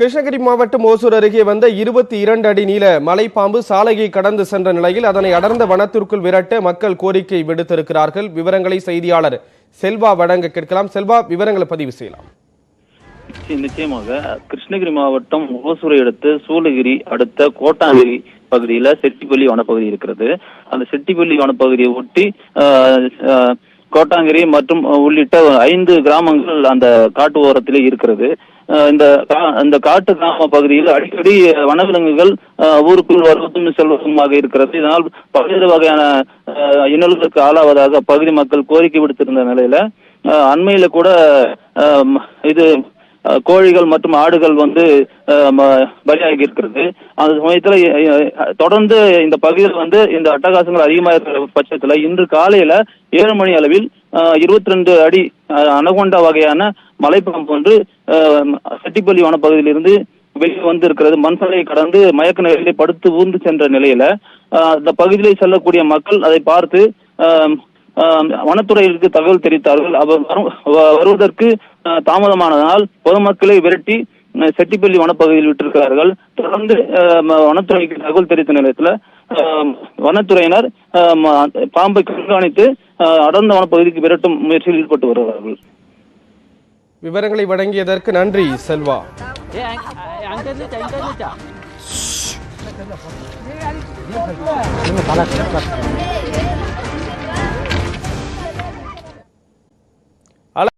கிருஷ்ணகிரி மாவட்டம் ஓசூர் அருகே வந்த இருபத்தி இரண்டு அடி நீள மலைப்பாம்பு சாலையை கடந்து சென்ற நிலையில் அதனை அடர்ந்த வனத்திற்குள் விரட்ட மக்கள் கோரிக்கை விடுத்திருக்கிறார்கள். விவரங்களை செய்தியாளர் செல்வா வழங்க கேட்கலாம். செல்வா விவரங்களை பதிவு செய்யலாம். நிச்சயமாக. கிருஷ்ணகிரி மாவட்டம் ஓசூரை அடுத்து சூளகிரி அடுத்த கோட்டாங்கிரி பகுதியில செட்டிப்பள்ளி வனப்பகுதி இருக்கிறது. அந்த செட்டிப்பள்ளி வனப்பகுதியை ஒட்டி கோட்டாங்கிரி மற்றும் உள்ளிட்ட ஐந்து கிராமங்கள் அந்த காட்டு ஓரத்திலே இருக்கிறது. இந்த கா- இந்த காட்டு கிராம பகுதியில் அடிக்கடி வனவிலங்குகள் ஊருக்குள் வருவதும் செல்வதுமாக இருக்கிறது. இதனால் பல்வேறு வகையான ஆஹ், இன்னல்களுக்கு ஆளாவதாக பகுதி மக்கள் கோரிக்கை விடுத்திருந்த நிலையில அண்மையில கூட இது கோழிகள் மற்றும் ஆடுகள் வந்து பலியாகி இருக்கிறது. அந்த சமயத்துல தொடர்ந்து இந்த பகுதியில் வந்து இந்த அட்டகாசங்கள் அதிகமாக இருக்கிற பட்சத்துல இன்று காலையில ஏழு மணி அளவில் இருபத்தி ரெண்டு அடி அனகொண்டா வகையான மலைப்பாம்பு ஒன்று செட்டிப்பள்ளி வனப்பகுதியிலிருந்து வெளியே வந்து இருக்கிறது மண்சலையை கடந்து மயக்க நிலையிலே படுத்து ஊர்ந்து சென்ற நிலையில அந்த பகுதியிலே செல்லக்கூடிய மக்கள் அதை பார்த்து அஹ், வனத்துறையிற்கு தகவல் தெரிவித்தார்கள். அவர் வருவதற்கு ஆஹ் தாமதமானதனால் பொதுமக்களை விரட்டி செட்டிப்பள்ளி வனப்பகுதியில் விட்டிருக்கிறார்கள். தொடர்ந்து வனத்துறைக்கு தகவல் தெரிவித்த நிலையத்தில் வனத்துறையினர் பாம்பை கண்காணித்து அடர்ந்த வனப்பகுதிக்கு விரட்டும் முயற்சியில் ஈடுபட்டு வருகிறார்கள் விவரங்களை வழங்கியதற்கு நன்றி செல்வா. 예,